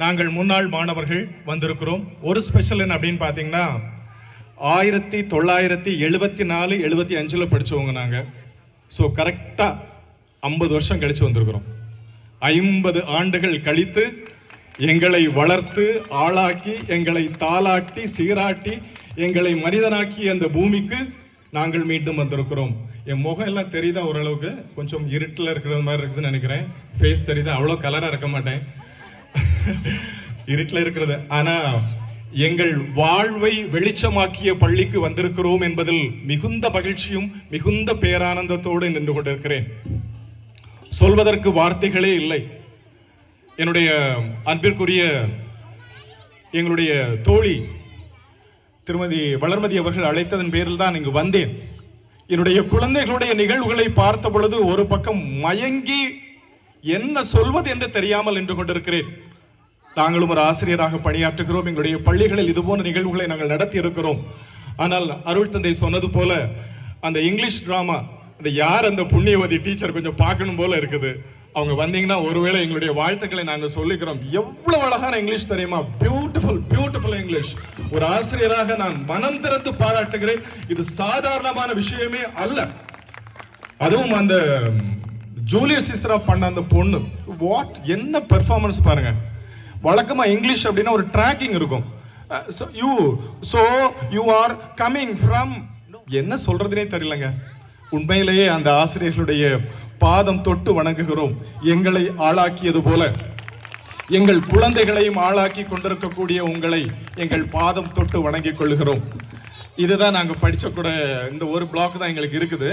நாங்கள் முன்னாள் மாணவர்கள் வந்திருக்கிறோம். ஒரு ஸ்பெஷல் என்ன அப்படின்னு பார்த்தீங்கன்னா ஆயிரத்தி தொள்ளாயிரத்தி எழுபத்தி நாலு எழுபத்தி அஞ்சில் படித்தவங்க நாங்கள் ஸோ கரெக்டாக ஐம்பது வருஷம் கழித்து வந்திருக்கிறோம். ஐம்பது ஆண்டுகள் கழித்து எங்களை வளர்த்து ஆளாக்கி எங்களை தாளாட்டி சீராட்டி எங்களை மனிதனாக்கி அந்த பூமிக்கு நாங்கள் மீண்டும் வந்திருக்கிறோம். என் முகம் எல்லாம் தெரியுதா ஓரளவுக்கு? கொஞ்சம் இருட்டில் இருக்கிறது மாதிரி இருக்குதுன்னு நினைக்கிறேன். ஃபேஸ் தெரியுதா? அவ்வளோ கலராக இருக்க மாட்டேன். இருட்டில் இருக்கிறது. ஆனால் எங்கள் வாழ்வை வெளிச்சமாக்கிய பள்ளிக்கு வந்திருக்கிறோம் என்பதில் மிகுந்த மகிழ்ச்சியும் மிகுந்த பேரானந்தத்தோடு நின்று கொண்டிருக்கிறேன். சொல்வதற்கு வார்த்தைகளே இல்லை. என்னுடைய அன்பிற்குரிய எங்களுடைய தோழி திருமதி வளர்மதி அவர்கள் அழைத்ததன் பேரில் தான் இங்கு வந்தேன். என்னுடைய குழந்தைகளுடைய நிகழ்வுகளை பார்த்த பொழுது ஒரு பக்கம் மயங்கி என்ன சொல்வது என்று தெரியாமல் நின்று கொண்டிருக்கிறேன். நாங்களும் ஒரு ஆசிரியராக பணியாற்றுகிறோம். எங்களுடைய பள்ளிகளில் இதுபோன்ற நிகழ்வுகளை நாங்கள் நடத்தி இருக்கிறோம் ஆனால் அருள் தந்தை சொன்னது போல அந்த இங்கிலீஷ் டிராமா அந்த யார் அந்த புண்ணியவதி டீச்சர் கொஞ்சம் பார்க்கணும் போல இருக்குது. அவங்க வந்தீங்கன்னா ஒருவேளை எங்களுடைய வாழ்த்துக்களை நாங்கள் சொல்லிக்கிறோம். எவ்வளவு அழகான இங்கிலீஷ் தெரியுமா? பியூட்டிஃபுல் பியூட்டிஃபுல் இங்கிலீஷ் ஒரு ஆசிரியராக நான் மனம் திறந்து பாராட்டுகிறேன். இது சாதாரணமான விஷயமே அல்ல. அதுவும் அந்த ஜூலியஸ் சீசரா பண்ண அந்த பொண்ணு. வாட் என்ன பெர்ஃபார்மன்ஸ் பாருங்க. வழக்கமாக இங்கிலீஷ் அப்படின்னா ஒரு ட்ராக்கிங் இருக்கும். You so you are coming from என்ன சொல்றதுனே தெரியலங்க. உண்மையிலேயே அந்த ஆசிரியர்களுடைய பாதம் தொட்டு வணங்குகிறோம். எங்களை ஆளாக்கியது போல. எங்கள் குழந்தைகளையும் ஆளாக்கி கொண்டிருக்கக்கூடிய உங்களை எங்கள் பாதம் தொட்டு வணங்கிக் கொள்கிறோம் இதுதான் நாங்கள் படித்த கூட இந்த ஒரு பிளாக் தான் எங்களுக்கு இருக்குது.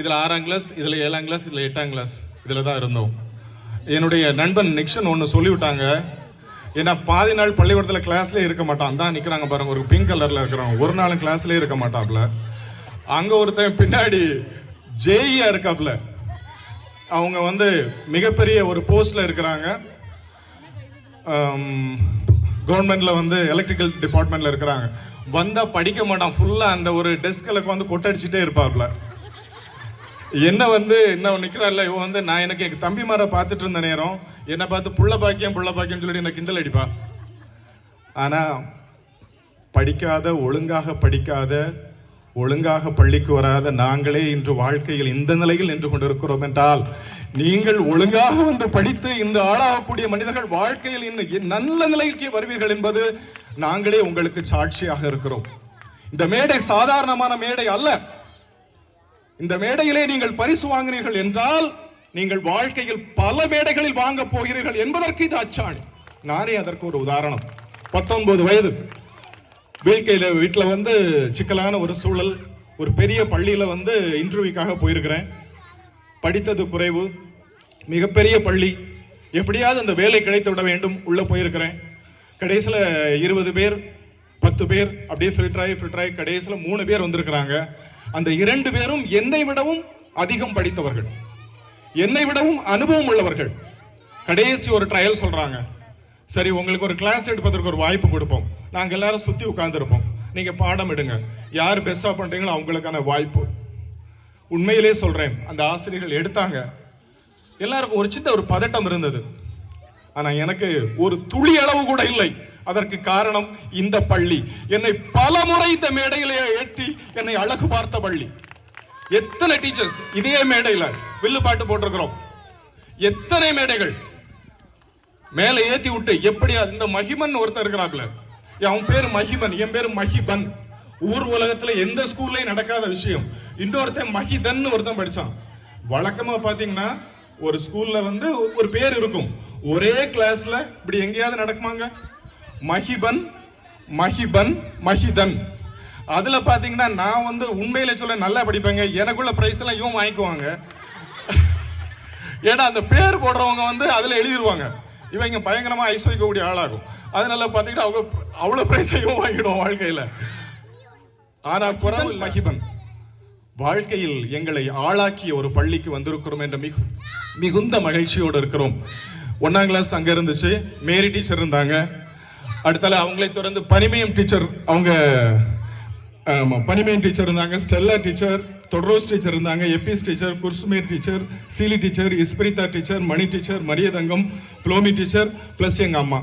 இதில் ஆறாம் கிளாஸ் இதில் ஏழாம் கிளாஸ் இதில் எட்டாம் கிளாஸ் இதில் தான் இருந்தோம். என்னுடைய நண்பன் நிக்ஷன் ஒன்று சொல்லிவிட்டாங்க ஏன்னா பாதி நாள் பள்ளிக்கூடத்தில் கிளாஸ்லேயே இருக்க மாட்டான். தான் நிற்கிறாங்க பாருங்க ஒரு பிங்க் கலரில் இருக்கிறவங்க ஒரு நாளும் கிளாஸ்லேயே இருக்க மாட்டாப்ல. அங்கே ஒருத்தன் பின்னாடி ஜேஇயா இருக்காப்ல. அவங்க வந்து மிகப்பெரிய ஒரு போஸ்டில் இருக்கிறாங்க. கவர்மெண்ட்டில் வந்து எலக்ட்ரிக்கல் டிபார்ட்மெண்ட்டில் இருக்கிறாங்க. வந்தால் படிக்க மாட்டான். ஃபுல்லாக அந்த ஒரு டெஸ்கில் வந்து கொட்டடிச்சிட்டே இருப்பாப்ல. என்ன வந்து என்ன நிக்கிறான்ல இவன் வந்து நான் எனக்கு எங்க தம்பிமாரை பார்த்துட்டு இருந்த நேரம் என்னை பார்த்து புள்ள பாக்கியம் புள்ள பாக்கியம் சொல்லி என்ன கிண்டல் அடிப்பா. ஆனா படிக்காத ஒழுங்காக படிக்காத ஒழுங்காக பள்ளிக்கு வராத நாங்களே இன்று வாழ்க்கையில் இந்த நிலையில் நின்று கொண்டிருக்கிறோம் என்றால் நீங்கள் ஒழுங்காக வந்து படித்து இன்று ஆளாகக்கூடிய மனிதர்கள் வாழ்க்கையில் இன்னும் நல்ல நிலைக்கு வருவீர்கள் என்பது நாங்களே உங்களுக்கு சாட்சியாக இருக்கிறோம். இந்த மேடை சாதாரணமான மேடை அல்ல. இந்த மேடையிலே நீங்கள் பரிசு வாங்கினீர்கள் என்றால் நீங்கள் வாழ்க்கையில் பல மேடைகளில் வாங்க போகிறீர்கள் என்பதற்கு இது அச்சாணி. நானே அதற்கு ஒரு உதாரணம். பத்தொன்பது வயது. வீழ்க்கையில் வீட்டில் வந்து சிக்கலான ஒரு சூழல் ஒரு பெரிய பள்ளியில் வந்து இன்டர்வியூக்காக போயிருக்கிறேன். படித்தது குறைவு. மிகப்பெரிய பள்ளி. எப்படியாவது அந்த வேலை கிடைத்து விட வேண்டும் உள்ளே போயிருக்கிறேன். கடைசியில் இருபது பேர் பத்து பேர் அப்படியே ஃபில்டர் ஆகி ஃபில்டர் ஆகி கடைசியில் மூணு பேர் வந்திருக்கிறாங்க. அந்த இரண்டு பேரும் என்னை விடவும் அதிகம் படித்தவர்கள். என்னை விடவும் அனுபவம் உள்ளவர்கள். கடைசி ஒரு ட்ரையல் சொல்றாங்க. சரி உங்களுக்கு ஒரு கிளாஸ் எடுப்பதற்கு ஒரு வாய்ப்பு கொடுப்போம். நாங்க எல்லாரும் சுத்தி உட்கார்ந்துருப்போம். நீங்க பாடம் எடுங்க. யார் பெஸ்டா பண்றீங்களோ அவங்களுக்கான வாய்ப்பு. உண்மையிலே சொல்றேன் அந்த ஆசிரியர்கள் எடுத்தாங்க. எல்லாருக்கும் ஒரு சின்ன ஒரு பதட்டம் இருந்தது. ஆனா எனக்கு ஒரு துளி அளவு கூட இல்லை. அதற்கு காரணம் இந்த பள்ளி. என்னை பல முறை இந்த மேடையிலே ஏற்றி என்னை அழகு பார்த்த பள்ளி. எத்தனை டீச்சர்ஸ் இதே மேடையில் வில்லு பாட்டு போட்டிருக்கிறோம். எத்தனை மேடைகள்? மேலே ஏத்தி விட்டு எப்படி இந்த மகிமன் ஒருத்தர் இருக்கிறாப்ல அவன் பேர் மகிமன் என் பேர் மகிபன். ஊர் உலகத்துல எந்த ஸ்கூல்லையும் நடக்காத விஷயம். இன்னொருத்தன் மகிதன் ஒருத்தன் படிச்சான். வழக்கமா பாத்தீங்கன்னா ஒரு ஸ்கூல்ல வந்து ஒரு பேர் இருக்கும். ஒரே கிளாஸ்ல இப்படி எங்கேயாவது நடக்குமாங்க? மகிபன் மகிபன் மகிதன். அதுல பாத்தீங்கன்னா நான் வந்து உண்மையில சொல்ல நல்லா படிப்பேங்க. எனக்குள்ள பிரைஸ் எல்லாம் இவன் வாங்கிக்குவாங்க. ஏன்னா அந்த பேர் போடுறவங்க வந்து அதுல எழுதிருவாங்க. இவங்க பயங்கரமா ஐஸ் வைக்கக்கூடிய ஆளாகும். அதனால பாத்தீங்கன்னா அவங்க அவ்வளவு பிரைஸையும் வாங்கிடுவோம் வாழ்க்கையில. ஆனா குரல் மகிபன். வாழ்க்கையில் எங்களை ஆளாக்கிய ஒரு பள்ளிக்கு வந்திருக்கிறோம் என்ற மிகு மிகுந்த மகிழ்ச்சியோடு இருக்கிறோம். ஒன்னாம் கிளாஸ் அங்க இருந்துச்சு. மேரி டீச்சர் இருந்தாங்க. அடுத்தால அவங்களை தொடர்ந்து பனிமயம் டீச்சர் அவங்க ஆமா பனிமயம் டீச்சர் இருந்தாங்க ஸ்டெல்லா டீச்சர் தொடரோஸ் டீச்சர் இருந்தாங்க எபிஎஸ் டீச்சர் குர்சுமே டீச்சர் சீலி டீச்சர் இஸ்பிரிதா டீச்சர் மணி டீச்சர் மரியதங்கம் புலோமி டீச்சர் ப்ளஸ் எங்கள் அம்மா.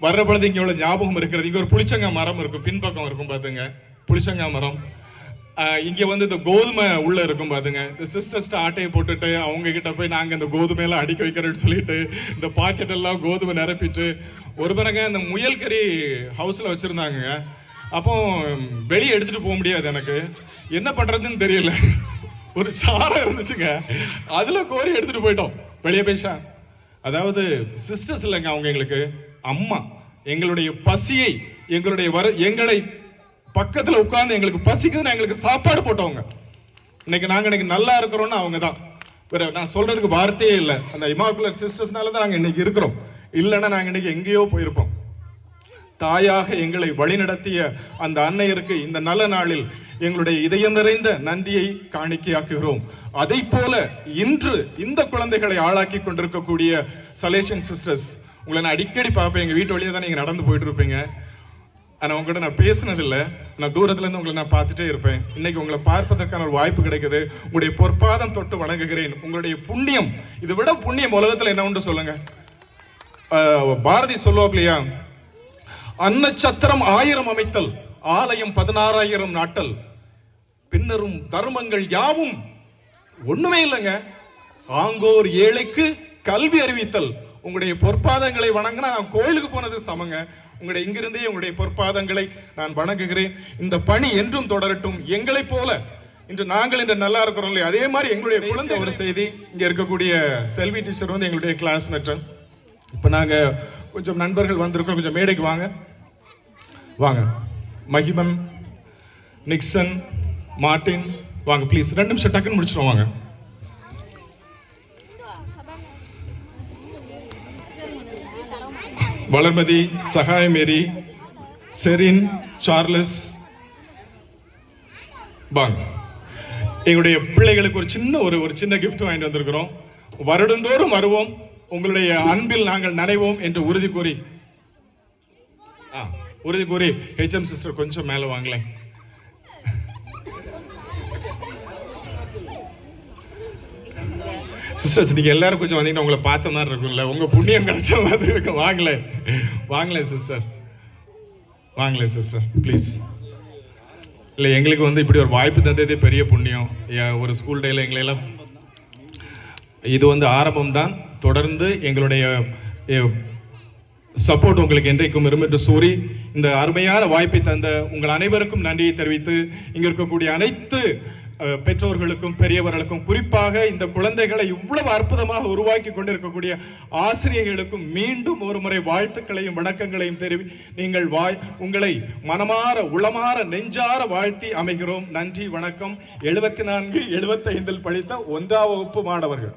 வர்ற பொழுது இங்கே உள்ள ஞாபகம் இருக்கிறது. இங்கே ஒரு புளிச்சங்காய் மரம் இருக்கும் பின்பக்கம் இருக்கும் பார்த்துங்க புளிச்சங்காய் மரம். இங்கே வந்து இந்த கோதுமை உள்ளே இருக்கும் பாருங்க இந்த சிஸ்டர்ஸ்ட ஆட்டையை போட்டுட்டு அவங்க கிட்ட போய் நாங்கள் இந்த கோதுமையெல்லாம் அடிக்க வைக்கிறேன்னு சொல்லிட்டு இந்த பாக்கெட் எல்லாம் கோதுமை நிரப்பிட்டு ஒரு பிறகு இந்த முயல் கறி ஹவுஸில் வச்சுருந்தாங்க. அப்போ வெளியே எடுத்துகிட்டு போக முடியாது எனக்கு. என்ன பண்ணுறதுன்னு தெரியல. ஒரு சாரம் இருந்துச்சுங்க. அதில் கோரி எடுத்துகிட்டு போயிட்டோம். வெளியே பேசா அதாவது சிஸ்டர்ஸ் இல்லைங்க அவங்க எங்களுக்கு. அம்மா எங்களுடைய பசியை எங்களுடைய வர எங்களை பக்கத்தில் உட்காந்து எங்களுக்கு பசிக்குதுன்னு எங்களுக்கு சாப்பாடு போட்டவங்க. இன்னைக்கு நாங்கள் இன்னைக்கு நல்லா இருக்கிறோம்னு அவங்க தான் வேற நான் சொல்றதுக்கு வார்த்தையே இல்லை. அந்த இமாக்குலர் சிஸ்டர்ஸ்னால தான் நாங்கள் இன்னைக்கு இருக்கிறோம். இல்லைன்னா நாங்கள் இன்னைக்கு எங்கேயோ போயிருப்போம். தாயாக எங்களை வழிநடத்திய அந்த அன்னையருக்கு இந்த நல்ல நாளில் எங்களுடைய இதயம் நிறைந்த நன்றியை காணிக்கையாக்குகிறோம். அதை போல இன்று இந்த குழந்தைகளை ஆளாக்கி கொண்டிருக்கக்கூடிய சலேஷன் சிஸ்டர்ஸ் உங்களை நான் அடிக்கடி பார்ப்பேன். எங்கள் வீட்டு வழியாக தான் நீங்கள் நடந்து போயிட்டு இருப்பீங்க. ஆனால் உங்கள்கிட்ட நான் பேசினதில்லை. நான் தூரத்துலேருந்து உங்களை நான் பார்த்துட்டே இருப்பேன். இன்னைக்கு உங்களை பார்ப்பதற்கான ஒரு வாய்ப்பு கிடைக்குது. உங்களுடைய பொற்பாதம் தொட்டு வணங்குகிறேன். உங்களுடைய புண்ணியம் இதை விட புண்ணியம் உலகத்தில் என்ன உண்டு சொல்லுங்க? பாரதி பாரதி சொல்லுவாப்லையா அன்னச்சத்திரம் ஆயிரம் அமைத்தல் ஆலயம் பதினாறாயிரம் நாட்டல். பின்னரும் தர்மங்கள் யாவும் ஒண்ணுமே இல்லைங்க. ஆங்கோர் ஏழைக்கு கல்வி அறிவித்தல் உங்களுடைய பொற்பாதங்களை வணங்கினா நான் கோயிலுக்கு போனது சமங்க. உங்களுடைய இங்கிருந்தே உங்களுடைய பொற்பாதங்களை நான் வணங்குகிறேன். இந்த பணி என்றும் தொடரட்டும். எங்களைப் போல. இன்று நாங்கள் இன்று நல்லா இருக்கிறோம் இல்லையா? அதே மாதிரி எங்களுடைய குழந்தை ஒரு செய்தி. இங்க இருக்கக்கூடிய செல்வி டீச்சர் வந்து எங்களுடைய கிளாஸ்மேட் இப்போ நாங்க கொஞ்சம் நண்பர்கள் வந்திருக்கோம் கொஞ்சம் மேடைக்கு வாங்க. வாங்க. மகிமன் நிக்சன் மார்ட்டின் வாங்க ப்ளீஸ் ரெண்டு நிமிஷம் டக்குன்னு முடிச்சிடும் வாங்க. வளர்மதி சகாயமேரி செரின் சார்லஸ் வாங்க எங்களுடைய பிள்ளைகளுக்கு ஒரு சின்ன ஒரு ஒரு சின்ன கிஃப்ட் வாங்கிட்டு வந்திருக்கிறோம். வருடந்தோறும் வருவோம். உங்களுடைய அன்பில் நாங்கள் நனைவோம் என்று உறுதி கூறி ஆ, உறுதி கூறி ஹெச்எம் சிஸ்டர் கொஞ்சம் மேலே வாங்களேன். சிஸ்டர்ஸ் நீங்கள் எல்லாரும் கொஞ்சம் வந்தீங்கன்னா உங்களை பார்த்த மாதிரி இருக்கும்ல. உங்கள் புண்ணியம் கிடைச்ச மாதிரி இருக்கு. வாங்கலை வாங்களேன் சிஸ்டர் வாங்களேன் சிஸ்டர் ப்ளீஸ் இல்லை எங்களுக்கு வந்து இப்படி ஒரு வாய்ப்பு தந்ததே பெரிய புண்ணியம். ஒரு ஸ்கூல் டேயில் எங்களையெல்லாம் இது வந்து ஆரம்பம் தான் தொடர்ந்து எங்களுடைய சப்போர்ட் உங்களுக்கு என்றைக்கும் இருக்கும் என்று இந்த அருமையான வாய்ப்பை தந்த உங்கள் அனைவருக்கும் நன்றியை தெரிவித்து இங்கே இருக்கக்கூடிய அனைத்து பெற்றோர்களுக்கும் பெரியவர்களுக்கும் குறிப்பாக இந்த குழந்தைகளை இவ்வளவு அற்புதமாக உருவாக்கி கொண்டிருக்கக்கூடிய ஆசிரியர்களுக்கும் மீண்டும் ஒரு முறை வாழ்த்துக்களையும் வணக்கங்களையும் தெரிவி நீங்கள் வாய் உங்களை மனமாற உளமாற நெஞ்சார வாழ்த்தி அமைகிறோம். நன்றி வணக்கம். எழுபத்தி நான்கு எழுபத்தைந்தில் படித்த ஒன்றாம் வகுப்பு மாணவர்கள்.